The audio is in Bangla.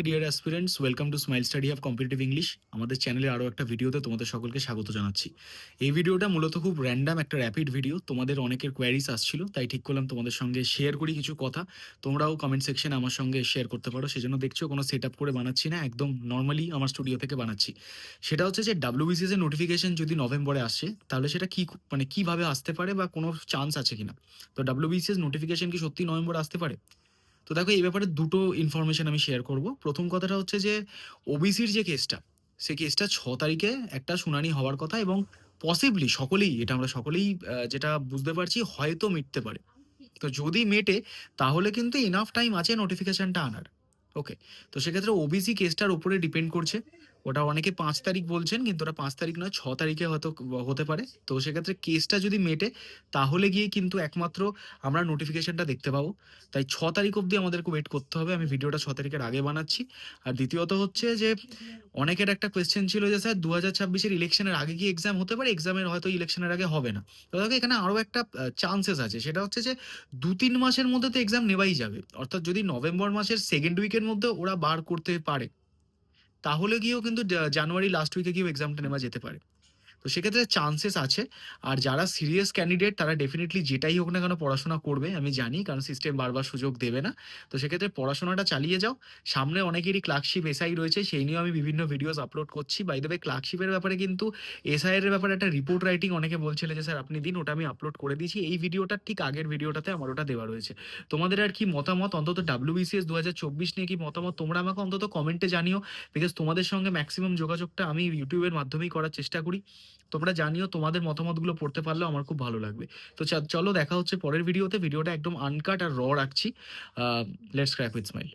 Dear aspirants welcome to smile study of competitive English আমাদের চ্যানেলে আরও একটা ভিডিওতে তোমাদের সকলকে স্বাগত জানাচ্ছি। এই ভিডিওটা মূলত খুব র্যান্ডাম একটা র্যাপিড ভিডিও তোমাদের অনেকের কোয়ারিজ আসছিল, তাই ঠিক করলাম তোমাদের সঙ্গে শেয়ার করি কিছু কথা। তোমরাও কমেন্ট সেকশনে আমার সঙ্গে শেয়ার করতে পারো, সেজন্য দেখছ কোনো সেট আপ করে বানাচ্ছি না, একদম নর্মালি আমার স্টুডিও থেকে বানাচ্ছি। সেটা হচ্ছে যে ডাব্লিউবিসিএস এর নোটিফিকেশন যদি নভেম্বরে আসে, তাহলে সেটা কি মানে কীভাবে আসতে পারে বা কোনো চান্স আছে কিনা? তো ডাব্লিউবিসিএস নোটিফিকেশন কি সত্যি নভেম্বরে আসতে পারে? তো দেখো, এই ব্যাপারে দুটো ইনফরমেশান আমি শেয়ার করব। প্রথম কথাটা হচ্ছে যে ওবিসির যে কেসটা সে কেসটা ছ তারিখে একটা শুনানি হওয়ার কথা এবং পসিবলি সকলেই, এটা আমরা সকলেই যেটা বুঝতে পারছি, হয়তো মিটতে পারে। তো যদি মেটে, তাহলে কিন্তু ইনাফ টাইম আছে নোটিফিকেশনটা আনার। ওকে তো সেক্ষেত্রে ওবিসি কেসটার উপরে ডিপেন্ড করছে। ওটা অনেকে পাঁচ তারিখ বলছেন, কিন্তু ওটা পাঁচ তারিখ নয়, ছ তারিখে হয়তো হতে পারে। তো সেক্ষেত্রে কেসটা যদি মেটে, তাহলে গিয়ে কিন্তু একমাত্র আমরা নোটিফিকেশনটা দেখতে পাবো। তাই ছ তারিখ অবধি আমাদেরকে ওয়েট করতে হবে। আমি ভিডিওটা ছ তারিখের আগে বানাচ্ছি। আর দ্বিতীয়ত হচ্ছে যে, অনেকের একটা কোয়েশ্চেন ছিল যে, স্যার দু হাজার ছাব্বিশের ইলেকশনের আগে কি এক্সাম হতে পারে? এক্সামের হয়তো ইলেকশনের আগে হবে না। তো দেখো, এখানে আরও একটা চান্সেস আছে। সেটা হচ্ছে যে দু তিন মাসের মধ্যে তো এক্সাম নেওয়াই যাবে। অর্থাৎ যদি নভেম্বর মাসের সেকেন্ড উইকের মধ্যে ওরা বার করতে পারে তাহলে গিয়েও কিন্তু জানুয়ারি লাস্ট উইকে গিয়েও এক্সামটা নেওয়া যেতে পারে। তো সেক্ষেত্রে চান্সেস আছে। আর যারা সিরিয়াস ক্যান্ডিডেট তারা ডেফিনেটলি যেটাই হোক না কেন পড়াশোনা করবে, আমি জানি, কারণ সিস্টেম বারবার সুযোগ দেবে না। তো সেক্ষেত্রে পড়াশোনাটা চালিয়ে যাও। সামনে অনেকেরই ক্লার্কশিপ এসআই রয়েছে, সেই নিয়েও আমি বিভিন্ন ভিডিওস আপলোড করছি। বাই দেবে ক্লার্কশিপের ব্যাপারে কিন্তু এসআই এর ব্যাপারে একটা রিপোর্ট রাইটিং অনেকে বলছিলেন যে, স্যার, আপনি দিন, ওটা আমি আপলোড করে দিয়েছি। এই ভিডিওটার ঠিক আগের ভিডিওটাতে আমার ওটা দেওয়া রয়েছে। তোমাদের আর কি মতামত? অন্তত ডাব্লিউবিসিএস দু হাজার চব্বিশ নিয়ে কি মতামত? তোমরা আমাকে অন্তত কমেন্টে জানিও বিকজ তোমাদের সঙ্গে ম্যাক্সিমাম যোগাযোগটা আমি ইউটিউবের মাধ্যমেই করার চেষ্টা করি। তোমরা জানিও তোমাদের মতামতগুলো পড়তে পারলেও আমার খুব ভালো লাগবে। তো চলো দেখা হচ্ছে পরের ভিডিওতে ভিডিওটা একদম আনকাট আর র রাখছি। Let's crack with smile